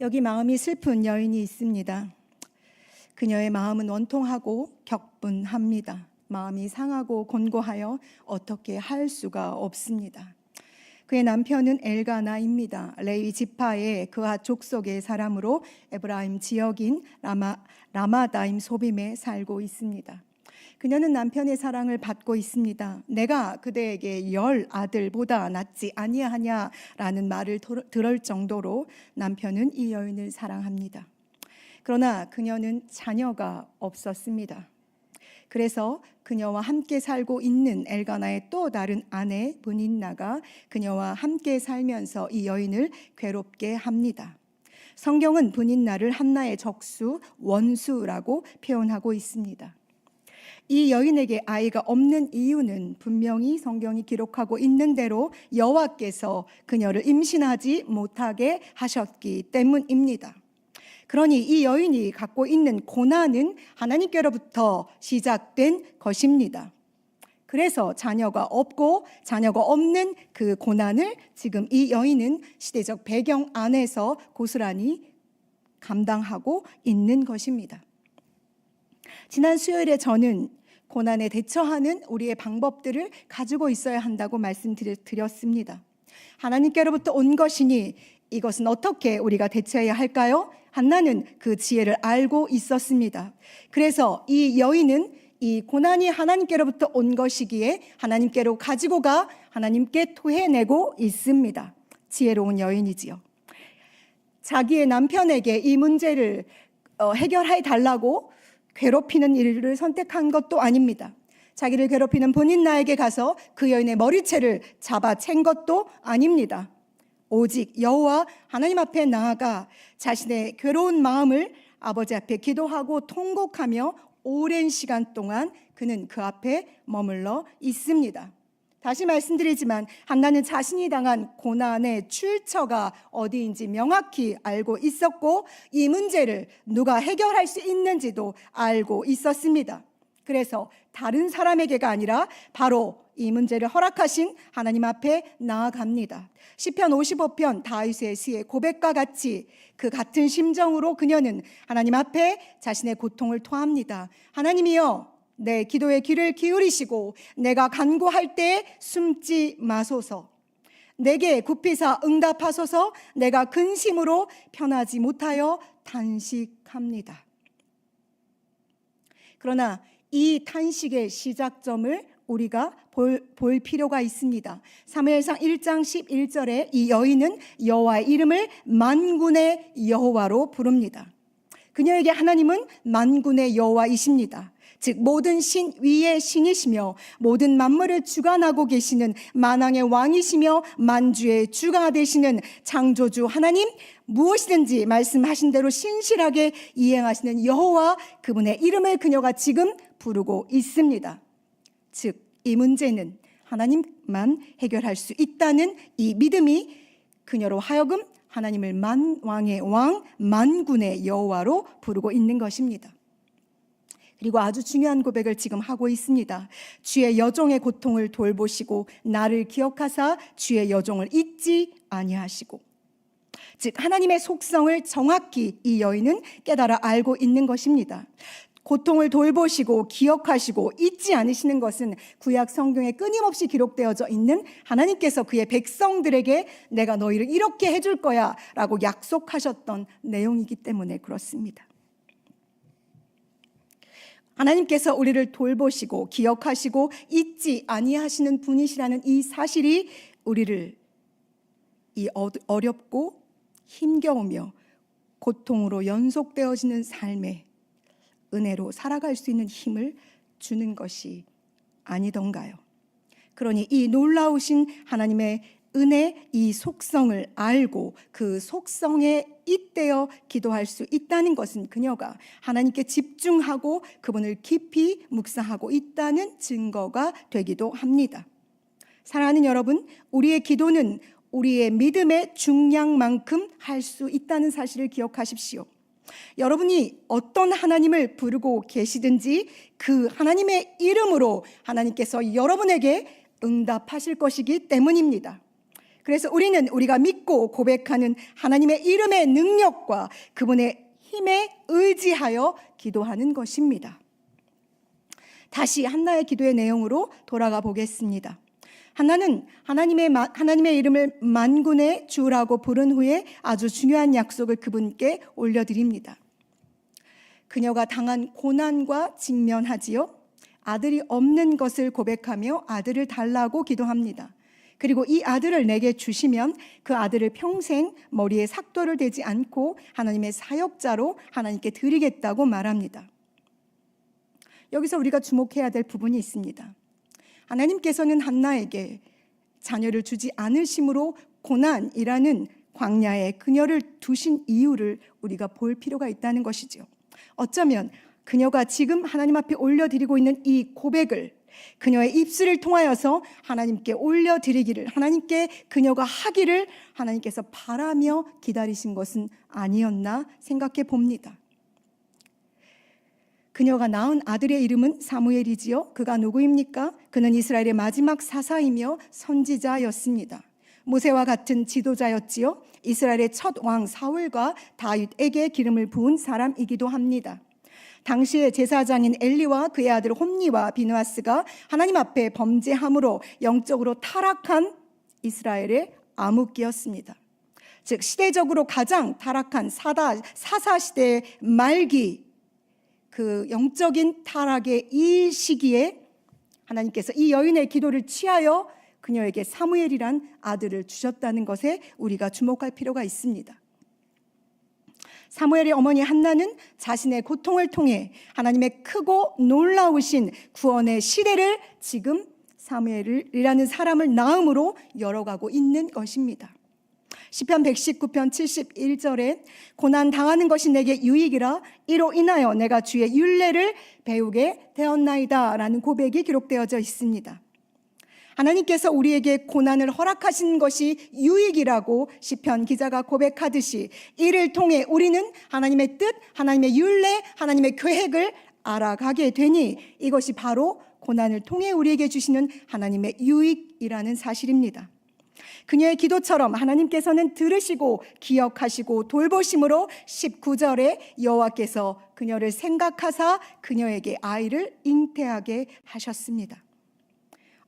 여기 마음이 슬픈 여인이 있습니다. 그녀의 마음은 원통하고 격분합니다. 마음이 상하고 곤고하여 어떻게 할 수가 없습니다. 그의 남편은 엘가나입니다. 레위 지파의 그하 족속의 사람으로 에브라임 지역인 라마, 라마다임 소빔에 살고 있습니다. 그녀는 남편의 사랑을 받고 있습니다. 내가 그대에게 열 아들보다 낫지 아니하냐라는 말을 도- 들을 정도로 남편은 이 여인을 사랑합니다. 그러나 그녀는 자녀가 없었습니다. 그래서 그녀와 함께 살고 있는 엘가나의 또 다른 아내 분인나가 그녀와 함께 살면서 이 여인을 괴롭게 합니다. 성경은 분인나를 한나의 적수, 원수라고 표현하고 있습니다. 이 여인에게 아이가 없는 이유는 분명히 성경이 기록하고 있는 대로 여호와께서 그녀를 임신하지 못하게 하셨기 때문입니다. 그러니 이 여인이 갖고 있는 고난은 하나님께로부터 시작된 것입니다. 그래서 자녀가 없고 자녀가 없는 그 고난을 지금 이 여인은 시대적 배경 안에서 고스란히 감당하고 있는 것입니다. 지난 수요일에 저는 고난에 대처하는 우리의 방법들을 가지고 있어야 한다고 말씀드렸습니다. 하나님께로부터 온 것이니 이것은 어떻게 우리가 대처해야 할까요? 한나는 그 지혜를 알고 있었습니다. 그래서 이 여인은 이 고난이 하나님께로부터 온 것이기에 하나님께로 가지고 가 하나님께 토해내고 있습니다. 지혜로운 여인이지요. 자기의 남편에게 이 문제를 어, 해결해 달라고 괴롭히는 일을 선택한 것도 아닙니다. 자기를 괴롭히는 본인 나에게 가서 그 여인의 머리채를 잡아챈 것도 아닙니다. 오직 여호와 하나님 앞에 나아가 자신의 괴로운 마음을 아버지 앞에 기도하고 통곡하며 오랜 시간 동안 그는 그 앞에 머물러 있습니다. 다시 말씀드리지만 한나는 자신이 당한 고난의 출처가 어디인지 명확히 알고 있었고 이 문제를 누가 해결할 수 있는지도 알고 있었습니다. 그래서 다른 사람에게가 아니라 바로 이 문제를 허락하신 하나님 앞에 나아갑니다. 시편 55편 다윗의 시의 고백과 같이 그 같은 심정으로 그녀는 하나님 앞에 자신의 고통을 토합니다. 하나님이여 내 기도에 귀를 기울이시고 내가 간구할 때 숨지 마소서. 내게 굽히사 응답하소서 내가 근심으로 편하지 못하여 단식합니다. 그러나 이 탄식의 시작점을 우리가 볼, 볼 필요가 있습니다. 사무엘상 1장 11절에 이 여인은 여호와의 이름을 만군의 여호와로 부릅니다. 그녀에게 하나님은 만군의 여호와이십니다. 즉 모든 신 위의 신이시며 모든 만물을 주관하고 계시는 만왕의 왕이시며 만주의 주가 되시는 창조주 하나님 무엇이든지 말씀하신 대로 신실하게 이행하시는 여호와 그분의 이름을 그녀가 지금 부르고 있습니다. 즉 이 문제는 하나님만 해결할 수 있다는 이 믿음이 그녀로 하여금 하나님을 만 왕의 왕 만군의 여호와로 부르고 있는 것입니다. 그리고 아주 중요한 고백을 지금 하고 있습니다. 주의 여종의 고통을 돌보시고 나를 기억하사 주의 여종을 잊지 아니하시고 즉 하나님의 속성을 정확히 이 여인은 깨달아 알고 있는 것입니다. 고통을 돌보시고 기억하시고 잊지 않으시는 것은 구약 성경에 끊임없이 기록되어져 있는 하나님께서 그의 백성들에게 내가 너희를 이렇게 해줄 거야 라고 약속하셨던 내용이기 때문에 그렇습니다. 하나님께서 우리를 돌보시고 기억하시고 잊지 아니하시는 분이시라는 이 사실이 우리를 이 어- 어렵고 힘겨우며 고통으로 연속되어지는 삶에 은혜로 살아갈 수 있는 힘을 주는 것이 아니던가요? 그러니 이 놀라우신 하나님의 은혜 이 속성을 알고 그 속성에 잇대어 기도할 수 있다는 것은 그녀가 하나님께 집중하고 그분을 깊이 묵상하고 있다는 증거가 되기도 합니다. 사랑하는 여러분, 우리의 기도는 우리의 믿음의 중량만큼 할 수 있다는 사실을 기억하십시오. 여러분이 어떤 하나님을 부르고 계시든지 그 하나님의 이름으로 하나님께서 여러분에게 응답하실 것이기 때문입니다. 그래서 우리는 우리가 믿고 고백하는 하나님의 이름의 능력과 그분의 힘에 의지하여 기도하는 것입니다. 다시 한나의 기도의 내용으로 돌아가 보겠습니다. 한나는 하나님의 마- 하나님의 이름을 만군의 주라고 부른 후에 아주 중요한 약속을 그분께 올려드립니다. 그녀가 당한 고난과 직면하지요. 아들이 없는 것을 고백하며 아들을 달라고 기도합니다. 그리고 이 아들을 내게 주시면 그 아들을 평생 머리에 삭도를 대지 않고 하나님의 사역자로 하나님께 드리겠다고 말합니다. 여기서 우리가 주목해야 될 부분이 있습니다. 하나님께서는 한나에게 자녀를 주지 않으심으로 고난이라는 광야에 그녀를 두신 이유를 우리가 볼 필요가 있다는 것이죠. 어쩌면 그녀가 지금 하나님 앞에 올려드리고 있는 이 고백을 그녀의 입술을 통하여서 하나님께 올려드리기를 하나님께 그녀가 하기를 하나님께서 바라며 기다리신 것은 아니었나 생각해 봅니다. 그녀가 낳은 아들의 이름은 사무엘이지요. 그가 누구입니까? 그는 이스라엘의 마지막 사사이며 선지자였습니다. 모세와 같은 지도자였지요. 이스라엘의 첫 왕 사울과 다윗에게 기름을 부은 사람이기도 합니다. 당시의 제사장인 엘리와 그의 아들 홈니와 비누아스가 하나님 앞에 범죄함으로 영적으로 타락한 이스라엘의 암흑기였습니다. 즉 시대적으로 가장 타락한 사다 사사 시대의 말기 그 영적인 타락의 이 시기에 하나님께서 이 여인의 기도를 취하여 그녀에게 사무엘이란 아들을 주셨다는 것에 우리가 주목할 필요가 있습니다. 사무엘의 어머니 한나는 자신의 고통을 통해 하나님의 크고 놀라우신 구원의 시대를 지금 사무엘이라는 사람을 낳음으로 열어가고 있는 것입니다. 시편 119편 71절에 고난 당하는 것이 내게 유익이라 이로 인하여 내가 주의 윤례를 배우게 되었나이다라는 고백이 기록되어져 있습니다. 하나님께서 우리에게 고난을 허락하신 것이 유익이라고 시편 기자가 고백하듯이 이를 통해 우리는 하나님의 뜻, 하나님의 윤례, 하나님의 계획을 알아가게 되니 이것이 바로 고난을 통해 우리에게 주시는 하나님의 유익이라는 사실입니다. 그녀의 기도처럼 하나님께서는 들으시고 기억하시고 돌보심으로 19절에 여호와께서 그녀를 생각하사 그녀에게 아이를 잉태하게 하셨습니다.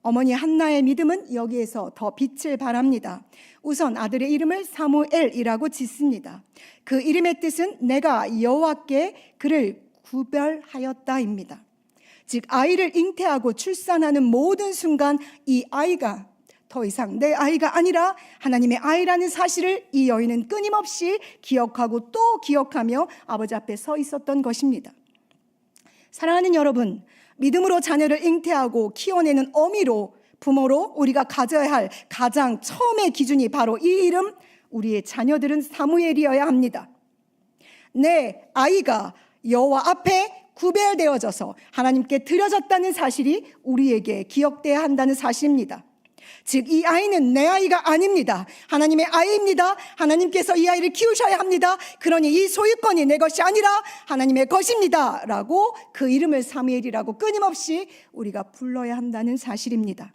어머니 한나의 믿음은 여기에서 더 빛을 발합니다. 우선 아들의 이름을 사무엘이라고 짓습니다. 그 이름의 뜻은 내가 여호와께 그를 구별하였다입니다. 즉 아이를 잉태하고 출산하는 모든 순간 이 아이가 더 이상 내 아이가 아니라 하나님의 아이라는 사실을 이 여인은 끊임없이 기억하고 또 기억하며 아버지 앞에 서 있었던 것입니다. 사랑하는 여러분, 믿음으로 자녀를 잉태하고 키워내는 어미로 부모로 우리가 가져야 할 가장 처음의 기준이 바로 이 이름, 우리의 자녀들은 사무엘이어야 합니다. 내 아이가 여호와 앞에 구별되어져서 하나님께 드려졌다는 사실이 우리에게 기억돼야 한다는 사실입니다. 즉, 이 아이는 내 아이가 아닙니다. 하나님의 아이입니다. 하나님께서 이 아이를 키우셔야 합니다. 그러니 이 소유권이 내 것이 아니라 하나님의 것입니다. 라고 그 이름을 사무엘이라고 끊임없이 우리가 불러야 한다는 사실입니다.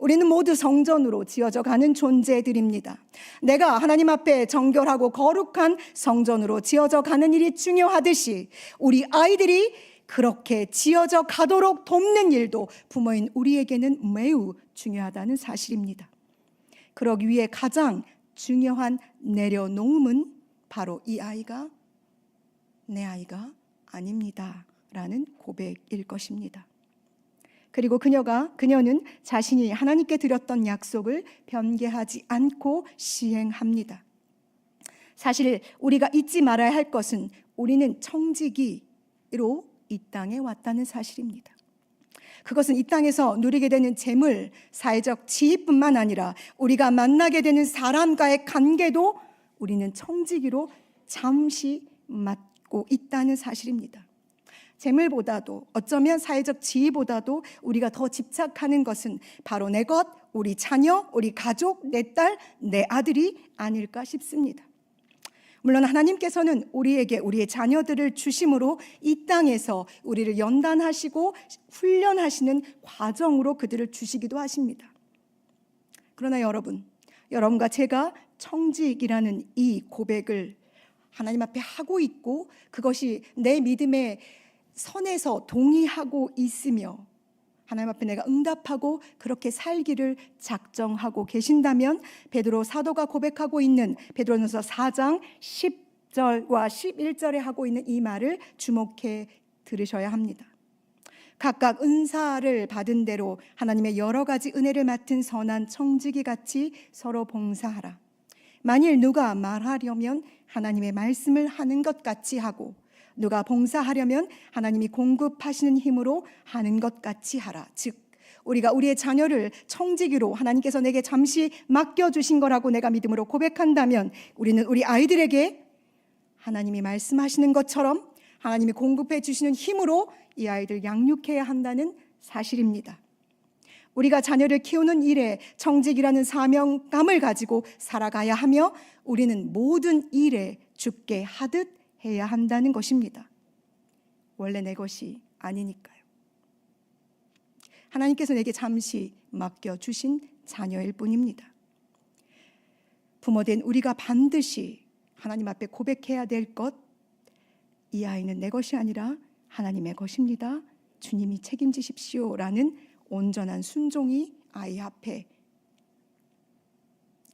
우리는 모두 성전으로 지어져 가는 존재들입니다. 내가 하나님 앞에 정결하고 거룩한 성전으로 지어져 가는 일이 중요하듯이 우리 아이들이 그렇게 지어져 가도록 돕는 일도 부모인 우리에게는 매우 중요하다는 사실입니다. 그러기 위해 가장 중요한 내려놓음은 바로 이 아이가 내 아이가 아닙니다. 라는 고백일 것입니다. 그리고 그녀가 그녀는 자신이 하나님께 드렸던 약속을 변개하지 않고 시행합니다. 사실 우리가 잊지 말아야 할 것은 우리는 청지기로 이 땅에 왔다는 사실입니다. 그것은 이 땅에서 누리게 되는 재물, 사회적 지위뿐만 아니라 우리가 만나게 되는 사람과의 관계도 우리는 청지기로 잠시 맡고 있다는 사실입니다. 재물보다도 어쩌면 사회적 지위보다도 우리가 더 집착하는 것은 바로 내 것, 우리 자녀, 우리 가족, 내 딸, 내 아들이 아닐까 싶습니다. 물론 하나님께서는 우리에게 우리의 자녀들을 주심으로 이 땅에서 우리를 연단하시고 훈련하시는 과정으로 그들을 주시기도 하십니다. 그러나 여러분, 여러분과 제가 청직이라는 이 고백을 하나님 앞에 하고 있고 그것이 내 믿음의 선에서 동의하고 있으며 하나님 앞에 내가 응답하고 그렇게 살기를 작정하고 계신다면 베드로 사도가 고백하고 있는 베드로전서 4장 10절과 11절에 하고 있는 이 말을 주목해 들으셔야 합니다. 각각 은사를 받은 대로 하나님의 여러 가지 은혜를 맡은 선한 청지기 같이 서로 봉사하라. 만일 누가 말하려면 하나님의 말씀을 하는 것 같이 하고 누가 봉사하려면 하나님이 공급하시는 힘으로 하는 것 같이 하라. 즉 우리가 우리의 자녀를 청지기로 하나님께서 내게 잠시 맡겨 주신 거라고 내가 믿음으로 고백한다면 우리는 우리 아이들에게 하나님이 말씀하시는 것처럼 하나님이 공급해 주시는 힘으로 이 아이들 양육해야 한다는 사실입니다. 우리가 자녀를 키우는 일에 청직이라는 사명감을 가지고 살아가야 하며 우리는 모든 일에 죽게 하듯 해야 한다는 것입니다. 원래 내 것이 아니니까요. 하나님께서 내게 잠시 맡겨 주신 자녀일 뿐입니다. 부모된 우리가 반드시 하나님 앞에 고백해야 될 것, 이 아이는 내 것이 아니라 하나님의 것입니다. 주님이 책임지십시오 라는 온전한 순종이 아이 앞에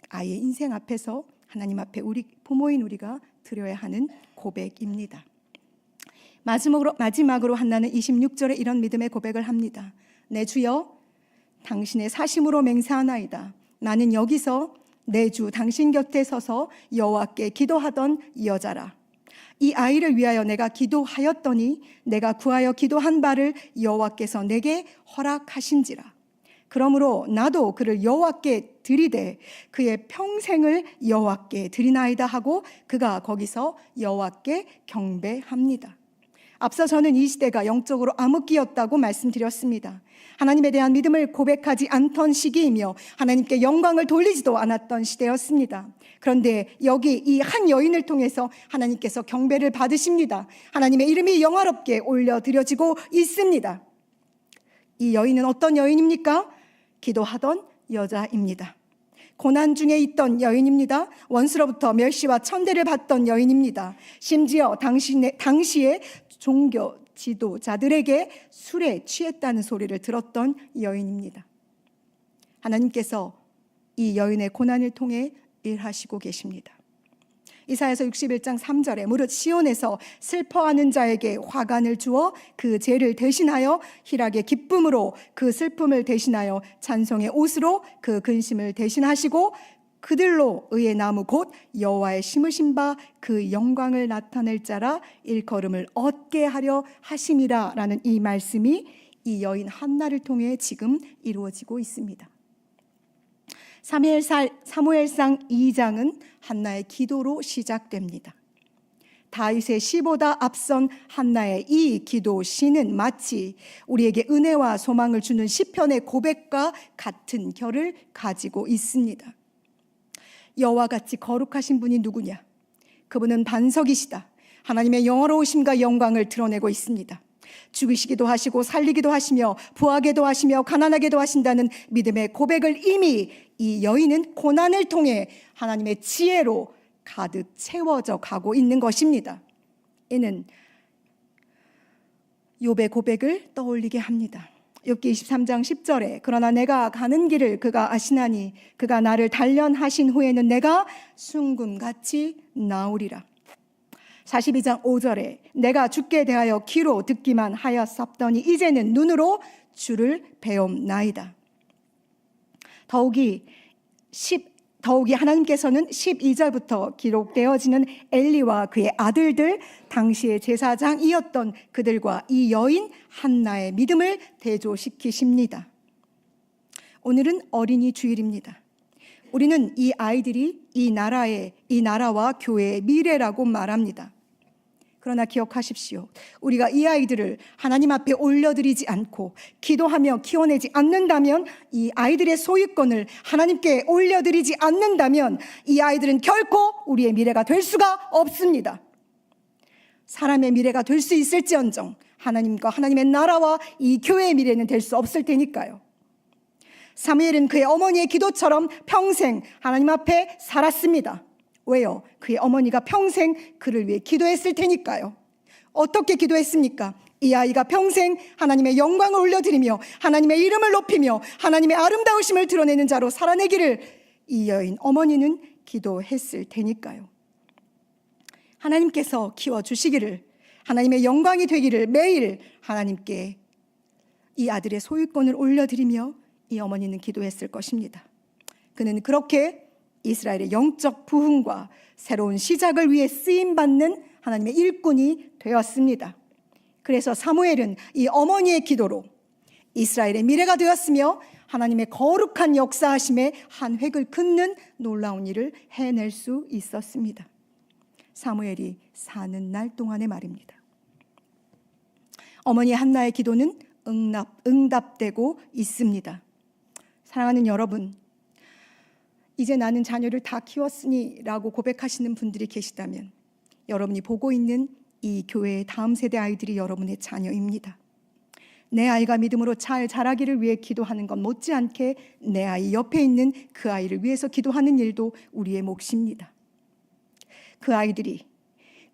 아이의 인생 앞에서 하나님 앞에 우리 부모인 우리가 드려야 하는 고백입니다. 마지막으로 마지막으로 한나는 26절에 이런 믿음의 고백을 합니다. 내 주여 당신의 사심으로 맹세하나이다. 나는 여기서 내 주 당신 곁에 서서 여호와께 기도하던 여자라. 이 아이를 위하여 내가 기도하였더니 내가 구하여 기도한 바를 여호와께서 내게 허락하신지라. 그러므로 나도 그를 여호와께 드리되 그의 평생을 여호와께 드리나이다 하고 그가 거기서 여호와께 경배합니다. 앞서 저는 이 시대가 영적으로 암흑기였다고 말씀드렸습니다. 하나님에 대한 믿음을 고백하지 않던 시기이며 하나님께 영광을 돌리지도 않았던 시대였습니다. 그런데 여기 이 한 여인을 통해서 하나님께서 경배를 받으십니다. 하나님의 이름이 영화롭게 올려드려지고 있습니다. 이 여인은 어떤 여인입니까? 기도하던 여자입니다. 고난 중에 있던 여인입니다. 원수로부터 멸시와 천대를 받던 여인입니다. 심지어 당신의, 당시에 종교 지도자들에게 술에 취했다는 소리를 들었던 여인입니다. 하나님께서 이 여인의 고난을 통해 일하시고 계십니다. 이사야서 61장 3절에 무릇 시온에서 슬퍼하는 자에게 화관을 주어 그 죄를 대신하여 희락의 기쁨으로 그 슬픔을 대신하여 찬송의 옷으로 그 근심을 대신하시고 그들로 의의 나무 곧 여호와의 심으신 바 그 영광을 나타낼 자라 일컬음을 얻게 하려 하심이라라는 이 말씀이 이 여인 한나를 통해 지금 이루어지고 있습니다. 사무엘상 2장은 한나의 기도로 시작됩니다. 다윗의 시보다 앞선 한나의 이 기도 시는 마치 우리에게 은혜와 소망을 주는 시편의 고백과 같은 결을 가지고 있습니다. 여호와 같이 거룩하신 분이 누구냐? 그분은 반석이시다. 하나님의 영어로우심과 영광을 드러내고 있습니다. 죽으시기도 하시고 살리기도 하시며 부하게도 하시며 가난하게도 하신다는 믿음의 고백을 이미 이 여인은 고난을 통해 하나님의 지혜로 가득 채워져 가고 있는 것입니다. 이는 욥의 고백을 떠올리게 합니다. 욥기 23장 10절에 그러나 내가 가는 길을 그가 아시나니 그가 나를 단련하신 후에는 내가 순금같이 나오리라. 42장 5절에 내가 죽게 대하여 귀로 듣기만 하였었더니 이제는 눈으로 주를 배움나이다. 더욱이 10 더욱이 하나님께서는 12절부터 기록되어지는 엘리와 그의 아들들 당시의 제사장이었던 그들과 이 여인 한나의 믿음을 대조시키십니다. 오늘은 어린이 주일입니다. 우리는 이 아이들이 이 나라의 이 나라와 교회의 미래라고 말합니다. 그러나 기억하십시오. 우리가 이 아이들을 하나님 앞에 올려드리지 않고 기도하며 키워내지 않는다면 이 아이들의 소유권을 하나님께 올려드리지 않는다면 이 아이들은 결코 우리의 미래가 될 수가 없습니다. 사람의 미래가 될 수 있을지언정 하나님과 하나님의 나라와 이 교회의 미래는 될 수 없을 테니까요. 사무엘은 그의 어머니의 기도처럼 평생 하나님 앞에 살았습니다. 왜요? 그의 어머니가 평생 그를 위해 기도했을 테니까요. 어떻게 기도했습니까? 이 아이가 평생 하나님의 영광을 올려드리며 하나님의 이름을 높이며 하나님의 아름다우심을 드러내는 자로 살아내기를 이 여인 어머니는 기도했을 테니까요. 하나님께서 키워주시기를 하나님의 영광이 되기를 매일 하나님께 이 아들의 소유권을 올려드리며 이 어머니는 기도했을 것입니다. 그는 그렇게 이스라엘의 영적 부흥과 새로운 시작을 위해 쓰임 받는 하나님의 일꾼이 되었습니다. 그래서 사무엘은 이 어머니의 기도로 이스라엘의 미래가 되었으며 하나님의 거룩한 역사하심에 한 획을 긋는 놀라운 일을 해낼 수 있었습니다. 사무엘이 사는 날 동안의 말입니다. 어머니 한나의 기도는 응답, 응답되고 있습니다. 사랑하는 여러분, 이제 나는 자녀를 다 키웠으니 라고 고백하시는 분들이 계시다면 여러분이 보고 있는 이 교회의 다음 세대 아이들이 여러분의 자녀입니다. 내 아이가 믿음으로 잘 자라기를 위해 기도하는 것 못지않게 내 아이 옆에 있는 그 아이를 위해서 기도하는 일도 우리의 몫입니다. 그 아이들이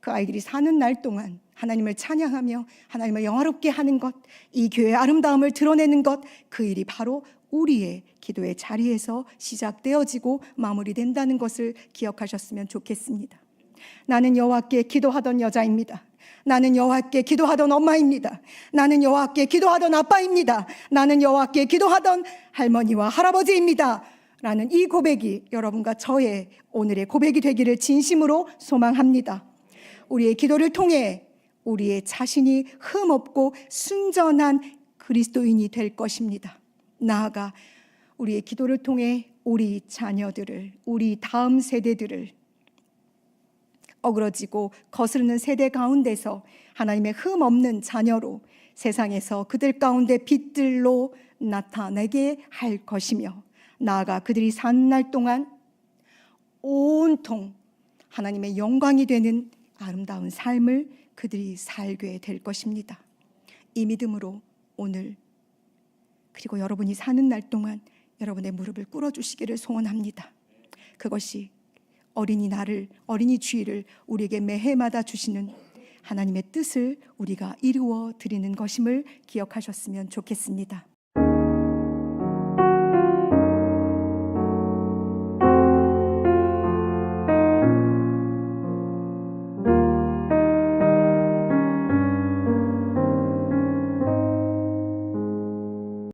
그 아이들이 사는 날 동안 하나님을 찬양하며 하나님을 영화롭게 하는 것, 이 교회의 아름다움을 드러내는 것, 그 일이 바로 우리의 기도의 자리에서 시작되어지고 마무리된다는 것을 기억하셨으면 좋겠습니다. 나는 여호와께 기도하던 여자입니다. 나는 여호와께 기도하던 엄마입니다. 나는 여호와께 기도하던 아빠입니다. 나는 여호와께 기도하던 할머니와 할아버지입니다. 라는 이 고백이 여러분과 저의 오늘의 고백이 되기를 진심으로 소망합니다. 우리의 기도를 통해 우리의 자신이 흠없고 순전한 그리스도인이 될 것입니다. 나아가 우리의 기도를 통해 우리 자녀들을, 우리 다음 세대들을 어그러지고 거스르는 세대 가운데서 하나님의 흠 없는 자녀로 세상에서 그들 가운데 빛들로 나타내게 할 것이며 나아가 그들이 사는 날 동안 온통 하나님의 영광이 되는 아름다운 삶을 그들이 살게 될 것입니다. 이 믿음으로 오늘 그리고 여러분이 사는 날 동안 여러분의 무릎을 꿇어 주시기를 소원합니다. 그것이 어린이날을 어린이 주일을 우리에게 매해마다 주시는 하나님의 뜻을 우리가 이루어 드리는 것임을 기억하셨으면 좋겠습니다.